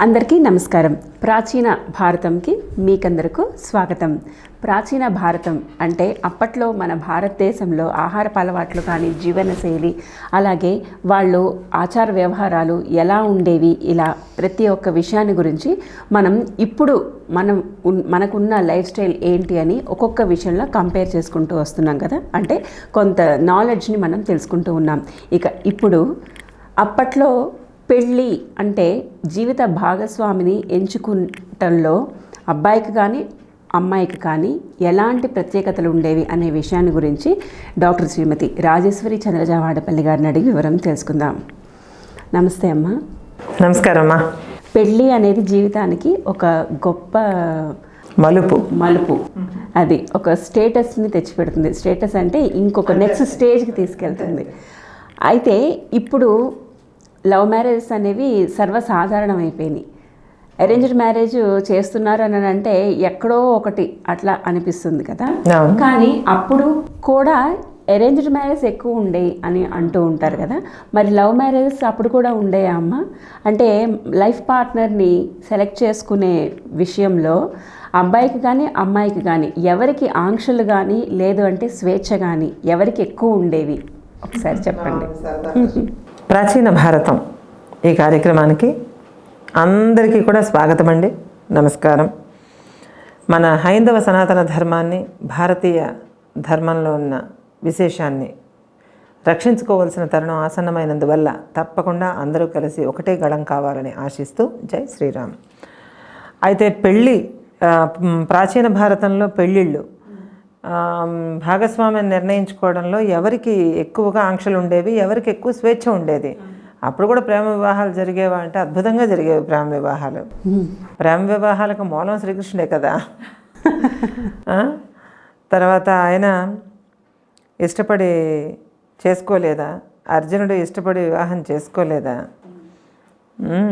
అందరికీ నమస్కారం. ప్రాచీన భారతంకి మీకందరకు స్వాగతం. ప్రాచీన భారతం అంటే అప్పట్లో మన భారతదేశంలో ఆహారపు అలవాట్లు కానీ జీవనశైలి అలాగే వాళ్ళు ఆచార వ్యవహారాలు ఎలా ఉండేవి ఇలా ప్రతి ఒక్క విషయాన్ని గురించి మనం ఇప్పుడు మనం మనకున్న లైఫ్ స్టైల్ ఏంటి అని ఒక్కొక్క విషయంలో కంపేర్ చేసుకుంటూ వస్తున్నాం కదా. అంటే కొంత నాలెడ్జ్ని మనం తెలుసుకుంటూ ఉన్నాం. ఇక ఇప్పుడు అప్పట్లో పెళ్ళి అంటే జీవిత భాగస్వామిని ఎంచుకుంటంలో అబ్బాయికి కానీ అమ్మాయికి కానీ ఎలాంటి ప్రత్యేకతలు ఉండేవి అనే విషయాన్ని గురించి డాక్టర్ శ్రీమతి రాజేశ్వరి చంద్రజావాడపల్లి గారిని అడిగి వివరం తెలుసుకుందాం. నమస్తే అమ్మ. నమస్కారం అమ్మా పెళ్ళి అనేది జీవితానికి ఒక గొప్ప మలుపు. మలుపు. అది ఒక స్టేటస్ని తెచ్చిపెడుతుంది. స్టేటస్ అంటే ఇంకొక నెక్స్ట్ స్టేజ్కి తీసుకెళ్తుంది. అయితే ఇప్పుడు లవ్ మ్యారేజెస్ అనేవి సర్వసాధారణం అయిపోయినాయి అరేంజ్డ్ మ్యారేజ్ చేస్తున్నారు అని అంటే ఎక్కడో ఒకటి అట్లా అనిపిస్తుంది కదా. కానీ అప్పుడు కూడా అరేంజ్డ్ మ్యారేజ్ ఎక్కువ ఉండేవి అని అంటూ ఉంటారు కదా. మరి లవ్ మ్యారేజెస్ అప్పుడు కూడా ఉండేయా అమ్మ? అంటే లైఫ్ పార్ట్నర్ని సెలెక్ట్ చేసుకునే విషయంలో అబ్బాయికి కానీ అమ్మాయికి కానీ ఎవరికి ఆంక్షలు కానీ లేదు అంటే స్వేచ్ఛ కానీ ఎవరికి ఎక్కువ ఉండేవి? ఒకసారి చెప్పండి. ప్రాచీన భారతం ఈ కార్యక్రమానికి అందరికీ కూడా స్వాగతం అండి నమస్కారం. మన హైందవ సనాతన ధర్మాన్ని భారతీయ ధర్మంలో ఉన్న విశేషాన్ని రక్షించుకోవలసిన తరుణం ఆసన్నమైనందువల్ల తప్పకుండా అందరూ కలిసి ఒకటే గళం కావాలని ఆశిస్తూ జై శ్రీరామ్. అయితే పెళ్ళి ప్రాచీన భారతంలో పెళ్ళిళ్ళు భాగస్వామ్యం నిర్ణయించుకోవడంలో ఎవరికి ఎక్కువగా ఆంక్షలు ఉండేవి ఎవరికి ఎక్కువ స్వేచ్ఛ ఉండేది. అప్పుడు కూడా ప్రేమ వివాహాలు జరిగేవా అంటే అద్భుతంగా జరిగేవి ప్రేమ వివాహాలు. ప్రేమ వివాహాలకు మూలం శ్రీకృష్ణుడే కదా? తర్వాత ఆయన ఇష్టపడి చేసుకోలేదా? అర్జునుడు ఇష్టపడి వివాహం చేసుకోలేదా?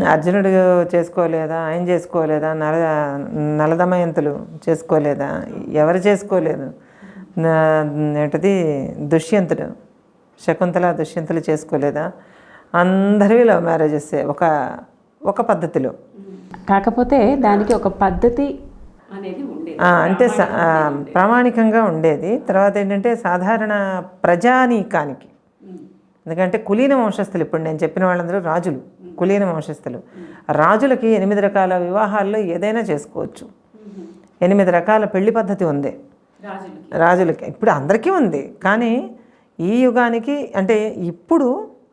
అర్జునుడు చేసుకోలేదా? ఆయన చేసుకోలేదా? నల నలదమయంతులు చేసుకోలేదా? ఎవరు చేసుకోలేదు? ఏంటది? దుష్యంతుడు శకుంతల దుష్యంతులు చేసుకోలేదా? అందరివి లవ్ మ్యారేజెస్ ఒక ఒక పద్ధతిలో. కాకపోతే దానికి ఒక పద్ధతి అనేది ఉండేది. ఆ, అంటే ప్రామాణికంగా ఉండేది తర్వాత ఏంటంటే సాధారణ ప్రజానీకానికి. ఎందుకంటే కులీన వంశస్థులు ఇప్పుడు నేను చెప్పిన వాళ్ళందరూ రాజులు. కులీన వంశస్థులు. రాజులకి ఎనిమిది రకాల వివాహాల్లో ఏదైనా చేసుకోవచ్చు. ఎనిమిది రకాల పెళ్ళి పద్ధతి ఉంది. రాజులకి. ఇప్పుడు అందరికీ ఉంది. కానీ ఈ యుగానికి అంటే ఇప్పుడు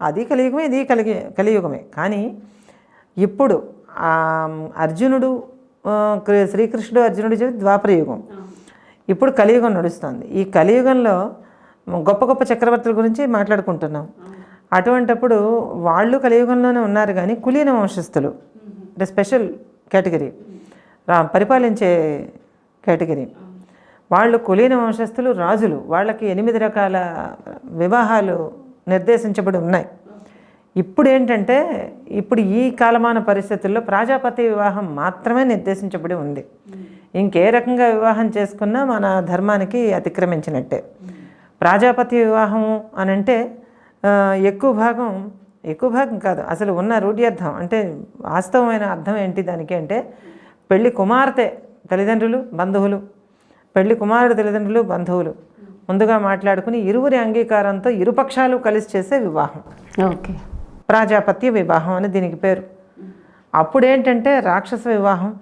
అది కలియుగమే ఇది కలిగి కలియుగమే. కానీ ఇప్పుడు అర్జునుడు శ్రీకృష్ణుడు అర్జునుడు చెప్పి ద్వాపర యుగం. ఇప్పుడు కలియుగం నడుస్తుంది. ఈ కలియుగంలో గొప్ప గొప్ప చక్రవర్తుల గురించి మాట్లాడుకుంటున్నాం. అటువంటప్పుడు వాళ్ళు కలియుగంలోనే ఉన్నారు కానీ కులీన వంశస్థులు. అంటే స్పెషల్ కేటగిరీ. రా పరిపాలించే కేటగిరీ. వాళ్ళు కులీన వంశస్థులు రాజులు. వాళ్ళకి ఎనిమిది రకాల వివాహాలు నిర్దేశించబడి ఉన్నాయి. ఇప్పుడు ఏంటంటే ఇప్పుడు ఈ కాలమాన పరిస్థితుల్లో ప్రజాపతి వివాహం మాత్రమే నిర్దేశించబడి ఉంది. ఇంకే రకంగా వివాహం చేసుకున్నా మన ధర్మానికి అతిక్రమించినట్టే. ప్రజాపతి వివాహం అని అంటే ఎక్కువ భాగం ఎక్కువ భాగం కాదు. అసలు ఉన్న రూఢ్యర్థం అంటే వాస్తవమైన అర్థం ఏంటి దానికి అంటే పెళ్ళి కుమార్తె తల్లిదండ్రులు బంధువులు. పెళ్ళి కుమారుడు తల్లిదండ్రులు బంధువులు. ముందుగా మాట్లాడుకుని ఇరువురి అంగీకారంతో ఇరుపక్షాలు కలిసి చేసే వివాహం. ఓకే. ప్రాజాపత్య వివాహం అని దీనికి పేరు. అప్పుడు ఏంటంటే రాక్షస వివాహం.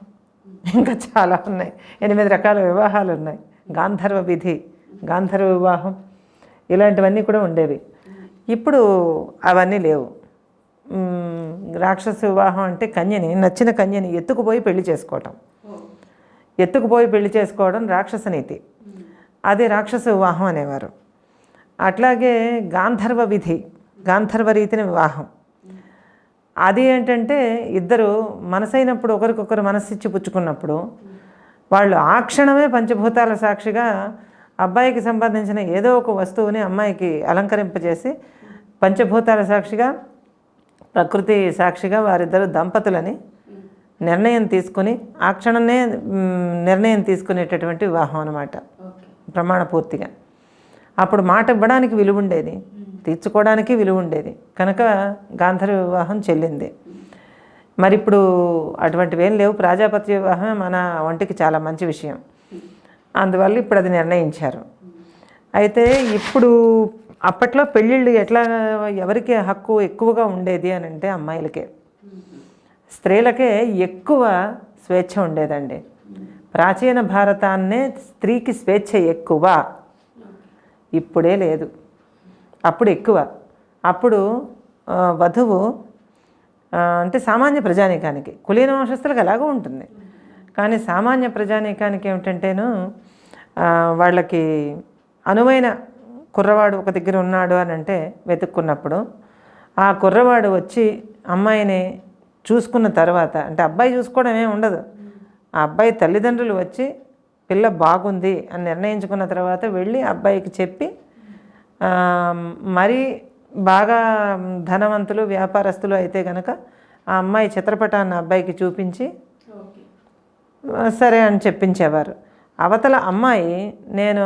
ఇంకా చాలా ఉన్నాయి. ఎనిమిది రకాల వివాహాలు ఉన్నాయి. గాంధర్వ విధి గాంధర్వ వివాహం. ఇలాంటివన్నీ కూడా ఉండేవి. ఇప్పుడు అవన్నీ లేవు. రాక్షస వివాహం అంటే కన్యని నచ్చిన కన్యని ఎత్తుకుపోయి పెళ్ళి చేసుకోవటం. ఎత్తుకుపోయి పెళ్ళి చేసుకోవడం రాక్షస నీతి. అది రాక్షస వివాహం అనేవారు. అట్లాగే గాంధర్వ విధి గాంధర్వ రీతిని వివాహం. అది ఏంటంటే ఇద్దరు మనసైనప్పుడు ఒకరికొకరు మనస్సిచ్చి పుచ్చుకున్నప్పుడు వాళ్ళు ఆ క్షణమే పంచభూతాల సాక్షిగా అబ్బాయికి సంబంధించిన ఏదో ఒక వస్తువుని అమ్మాయికి అలంకరింపజేసి పంచభూతాల సాక్షిగా ప్రకృతి సాక్షిగా వారిద్దరు దంపతులని నిర్ణయం తీసుకుని ఆ క్షణమే నిర్ణయం తీసుకునేటటువంటి వివాహం అనమాట ప్రమాణపూర్తిగా అప్పుడు మాట ఇవ్వడానికి విలువ ఉండేది తీర్చుకోవడానికి విలువ ఉండేది కనుక గాంధర్వ వివాహం చెల్లింది. మరి ఇప్పుడు అటువంటివి ఏం లేవు. ప్రాజాపత్య వివాహమే మన ఒంటికి చాలా మంచి విషయం. అందువల్ల ఇప్పుడు అది నిర్ణయించారు. అయితే ఇప్పుడు అప్పట్లో పెళ్ళిళ్ళు ఎట్లా ఎవరికి హక్కు ఎక్కువగా ఉండేది అని అంటే అమ్మాయిలకే. స్త్రీలకే ఎక్కువ స్వేచ్ఛ ఉండేదండి. ప్రాచీన భారతాన్నే స్త్రీకి స్వేచ్ఛ ఎక్కువ. ఇప్పుడే లేదు. అప్పుడు ఎక్కువ. అప్పుడు వధువు అంటే సామాన్య ప్రజానీకానికి కులీన వంశస్థులకు ఎలాగో ఉంటుంది. కానీ సామాన్య ప్రజానీకానికి ఏమిటంటేను వాళ్ళకి అనువైన కుర్రవాడు ఒక దగ్గర ఉన్నాడు అని అంటే వెతుక్కున్నప్పుడు ఆ కుర్రవాడు వచ్చి అమ్మాయిని చూసుకున్న తర్వాత అంటే అబ్బాయి చూసుకోవడం ఏమి ఉండదు. ఆ అబ్బాయి తల్లిదండ్రులు వచ్చి పిల్ల బాగుంది అని నిర్ణయించుకున్న తర్వాత వెళ్ళి అబ్బాయికి చెప్పి మరి బాగా ధనవంతులు వ్యాపారస్తులు అయితే కనుక ఆ అమ్మాయి చిత్రపటాన్ని అబ్బాయికి చూపించి సరే అని చెప్పించేవారు. అవతల అమ్మాయి నేను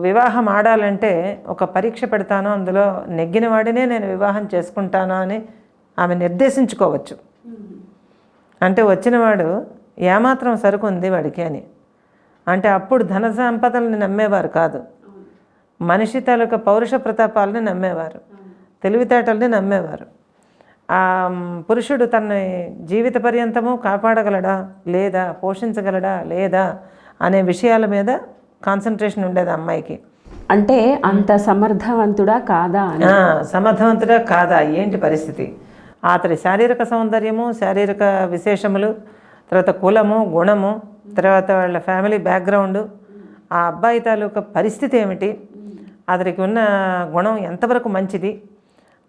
వివాహం ఆడాలంటే ఒక పరీక్ష పెడతాను అందులో నెగ్గిన వాడినే నేను వివాహం చేసుకుంటాను అని ఆమె నిర్దేశించుకోవచ్చు. అంటే వచ్చినవాడు ఏమాత్రం సరుకు ఉంది వాడికి అని. అంటే అప్పుడు ధన సంపదల్ని నమ్మేవారు కాదు. మనిషి తాలూకా పౌరుష ప్రతాపాలని నమ్మేవారు. తెలివితేటల్ని నమ్మేవారు. ఆ పురుషుడు తన జీవిత పర్యంతము కాపాడగలడా లేదా పోషించగలడా లేదా అనే విషయాల మీద కాన్సన్ట్రేషన్ ఉండేది అమ్మాయికి. అంటే అంత సమర్థవంతుడా కాదా సమర్థవంతుడా కాదా? ఏంటి పరిస్థితి? అతడి శారీరక సౌందర్యము శారీరక విశేషములు తర్వాత కులము గుణము తర్వాత వాళ్ళ ఫ్యామిలీ బ్యాక్గ్రౌండ్ ఆ అబ్బాయి తాలూకా పరిస్థితి ఏమిటి? అతడికి ఉన్న గుణం ఎంతవరకు మంచిది?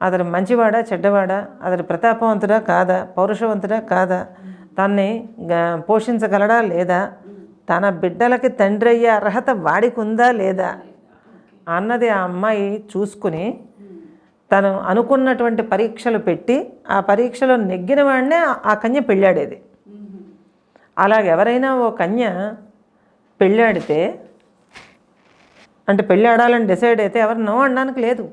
అతడు మంచివాడా చెడ్డవాడా? అతడు ప్రతాపవంతుడా కాదా? పౌరుషవంతుడా కాదా? తన్ని పోషించగలడా లేదా? తన బిడ్డలకి తండ్రి అయ్యే అర్హత వాడికి ఉందా లేదా అన్నది ఆ అమ్మాయి చూసుకుని తను అనుకున్నటువంటి పరీక్షలు పెట్టి ఆ పరీక్షలో నెగ్గిన వాడినే ఆ- కన్య పెళ్ళాడేది. అలాగ ఎవరైనా ఓ కన్య పెళ్ళాడితే అంటే పెళ్ళాడాలని డిసైడ్ అయితే ఎవరు నో అనడానికి లేదు.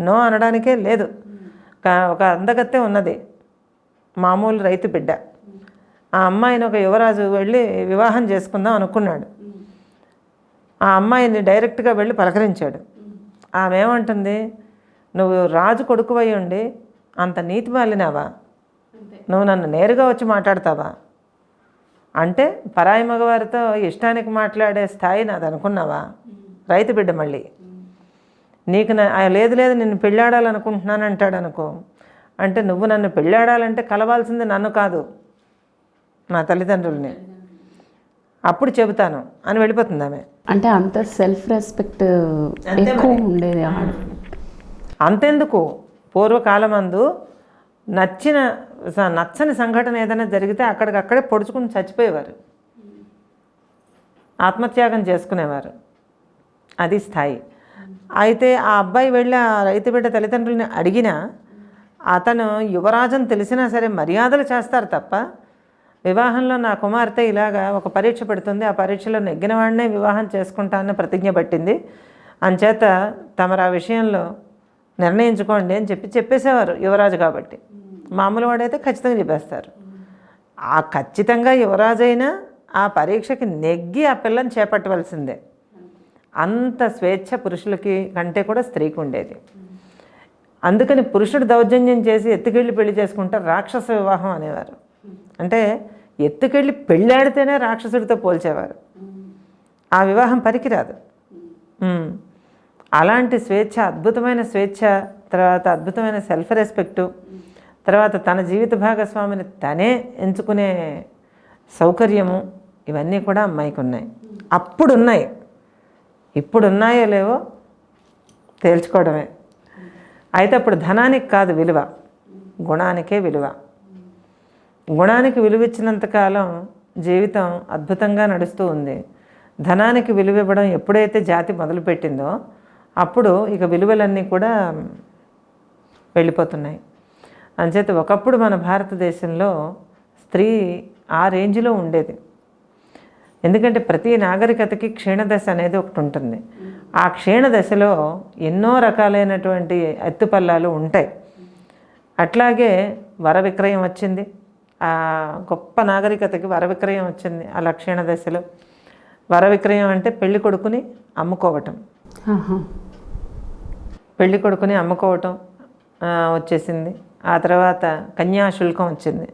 నో అనడానికే లేదు. ఒక అందగత్తె ఉన్నది. మామూలు రైతు బిడ్డ. ఆ అమ్మాయిని ఒక యువరాజు వెళ్ళి వివాహం చేసుకుందాం అనుకున్నాడు. ఆ అమ్మాయిని డైరెక్ట్గా వెళ్ళి పలకరించాడు. ఆమె ఏమంటుంది? నువ్వు రాజు కొడుకువై ఉండి అంత నీతి మాలినావా నువ్వు నన్ను నేరుగా వచ్చి మాట్లాడతావా? అంటే పరాయి మగవారితో ఇష్టానికి మాట్లాడే స్థాయి నాది అనుకున్నావా? రైతు బిడ్డ మళ్ళీ. నీకు నా లేదు లేదు నిన్ను పెళ్ళాడాలనుకుంటున్నాను అంటాడు అనుకో అంటే నువ్వు నన్ను పెళ్ళాడాలంటే కలవాల్సింది నన్ను కాదు. నా తల్లిదండ్రుల్ని. అప్పుడు చెబుతాను అని వెళ్ళిపోతుంది ఆమె. అంటే అంత సెల్ఫ్ రెస్పెక్ట్ ఎక్కువ ఉండేది అంతెందుకు? పూర్వకాలమందు నచ్చిన నచ్చని సంఘటన ఏదైనా జరిగితే అక్కడికక్కడే పొడుచుకుని చచ్చిపోయేవారు. ఆత్మత్యాగం చేసుకునేవారు. అది స్థాయి. అయితే ఆ అబ్బాయి వెళ్ళి ఆ రైతు బిడ్డ తల్లిదండ్రులని అడిగినా అతను యువరాజని తెలిసినా సరే మర్యాదలు చేస్తారు తప్ప వివాహంలో నా కుమార్తె ఇలాగా ఒక పరీక్ష పెడుతుంది. ఆ పరీక్షలో నెగ్గిన వాడినే వివాహం చేసుకుంటానని ప్రతిజ్ఞ పట్టింది. అంచేత తమరు ఆ విషయంలో నిర్ణయించుకోండి అని చెప్పి చెప్పేసేవారు యువరాజు కాబట్టి. మామూలు వాడైతే ఖచ్చితంగా చెప్పేస్తారు. ఆ ఖచ్చితంగా యువరాజైనా ఆ పరీక్షకి నెగ్గి ఆ పిల్లని చేపట్టవలసిందే. అంత స్వేచ్ఛ పురుషులకి కంటే కూడా స్త్రీకి ఉండేది. అందుకని పురుషుడు దౌర్జన్యం చేసి ఎత్తుకెళ్ళి పెళ్ళి చేసుకుంటే రాక్షస వివాహం అనేవారు. అంటే ఎత్తుకెళ్ళి పెళ్ళాడితేనే రాక్షసుడితో పోల్చేవారు. ఆ వివాహం పనికిరాదు అలాంటి స్వేచ్ఛ అద్భుతమైన స్వేచ్ఛ తర్వాత అద్భుతమైన సెల్ఫ్ రెస్పెక్టు తర్వాత తన జీవిత భాగస్వామిని తనే ఎంచుకునే సౌకర్యము ఇవన్నీ కూడా అమ్మాయికి ఉన్నాయి అప్పుడు ఉన్నాయి ఇప్పుడు ఉన్నాయో లేవో తేల్చుకోవడమే. అయితే అప్పుడు ధనానికి కాదు విలువ. గుణానికే విలువ. గుణానికి విలువిచ్చినంతకాలం జీవితం అద్భుతంగా నడుస్తూ ఉంది. ధనానికి విలువ ఇవ్వడం ఎప్పుడైతే జాతి మొదలుపెట్టిందో అప్పుడు ఇక విలువలన్నీ కూడా వెళ్ళిపోతున్నాయి. అంచేత ఒకప్పుడు మన భారతదేశంలో స్త్రీ ఆ రేంజ్లో ఉండేది. ఎందుకంటే ప్రతి నాగరికతకి క్షీణదశ అనేది ఒకటి ఉంటుంది. ఆ క్షీణదశలో ఎన్నో రకాలైనటువంటి ఎత్తుపల్లాలు ఉంటాయి. అట్లాగే వర విక్రయం వచ్చింది. గొప్ప నాగరికతకి వర విక్రయం వచ్చింది ఆ లక్షణ దశలో. వర విక్రయం అంటే పెళ్ళి కొడుకుని అమ్ముకోవటం. పెళ్ళి కొడుకుని అమ్ముకోవటం వచ్చేసింది. ఆ తర్వాత కన్యాశుల్కం వచ్చింది.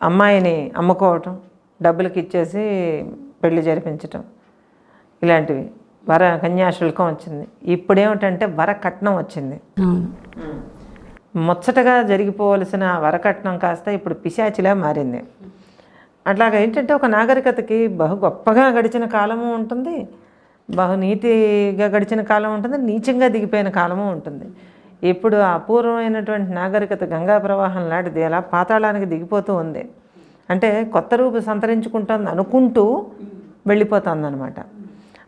అమ్మాయిని అమ్ముకోవటం డబ్బులకి ఇచ్చేసి పెళ్ళి జరిపించటం ఇలాంటివి. వర కన్యాశుల్కం వచ్చింది. ఇప్పుడేమిటంటే వర కట్నం వచ్చింది. ముచ్చటగా జరిగిపోవలసిన వరకట్నం కాస్త ఇప్పుడు పిశాచిలా మారింది. అట్లాగా ఏంటంటే ఒక నాగరికతకి బహు గొప్పగా గడిచిన కాలము ఉంటుంది. బహు నీతిగా గడిచిన కాలం ఉంటుంది. నీచంగా దిగిపోయిన కాలము ఉంటుంది. ఇప్పుడు అపూర్వమైనటువంటి నాగరికత గంగా ప్రవాహం లాంటిది అలా పాతాళానికి దిగిపోతూ ఉంది. అంటే కొత్త రూపు సంతరించుకుంటుంది అనుకుంటూ వెళ్ళిపోతుంది అనమాట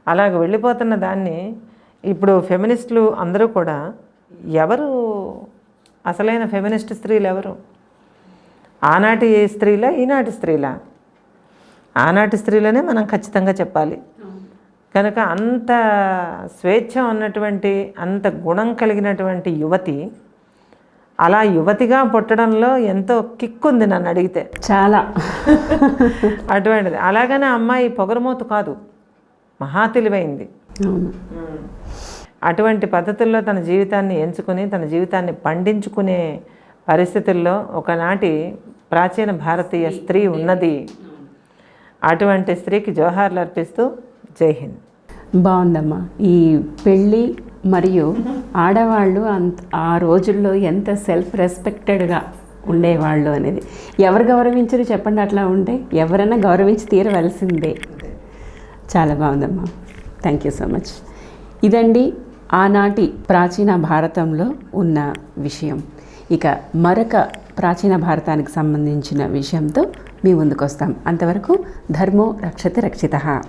అలాగ వెళ్ళిపోతున్న దాన్ని ఇప్పుడు ఫెమినిస్టులు అందరూ కూడా ఎవరు అసలైన ఫెమినిస్ట్ స్త్రీలు ఎవరు ఆనాటి స్త్రీలా ఈనాటి స్త్రీలా? ఆనాటి స్త్రీలనే మనం ఖచ్చితంగా చెప్పాలి. కనుక అంత స్వేచ్ఛ ఉన్నటువంటి అంత గుణం కలిగినటువంటి యువతి అలా యువతిగా పుట్టడంలో ఎంతో కిక్ ఉంది నన్ను అడిగితే. చాలా. అటువంటిది. అలాగనే అమ్మాయి పొగరమోతు కాదు మహా తెలివైంది. అటువంటి పద్ధతుల్లో తన జీవితాన్ని ఎంచుకుని తన జీవితాన్ని పండించుకునే పరిస్థితుల్లో ఒకనాటి ప్రాచీన భారతీయ స్త్రీ ఉన్నది. అటువంటి స్త్రీకి జోహార్లు అర్పిస్తూ జై హింద్. బాగుందమ్మా. ఈ పెళ్ళి మరియు ఆడవాళ్ళు అంత ఆ రోజుల్లో ఎంత సెల్ఫ్ రెస్పెక్టెడ్గా ఉండేవాళ్ళు అనేది ఎవరు గౌరవించరు చెప్పండి అట్లా ఉంటే ఎవరైనా గౌరవించి తీరవలసిందే. చాలా బాగుందమ్మా. థ్యాంక్ యూ సో మచ్ ఇదండి ఆనాటి ప్రాచీన భారతంలో ఉన్న విషయం. ఇక మరొక ప్రాచీన భారతానికి సంబంధించిన విషయంతో మీ ముందుకు వస్తాం అంతవరకు ధర్మో రక్షతి రక్షిత.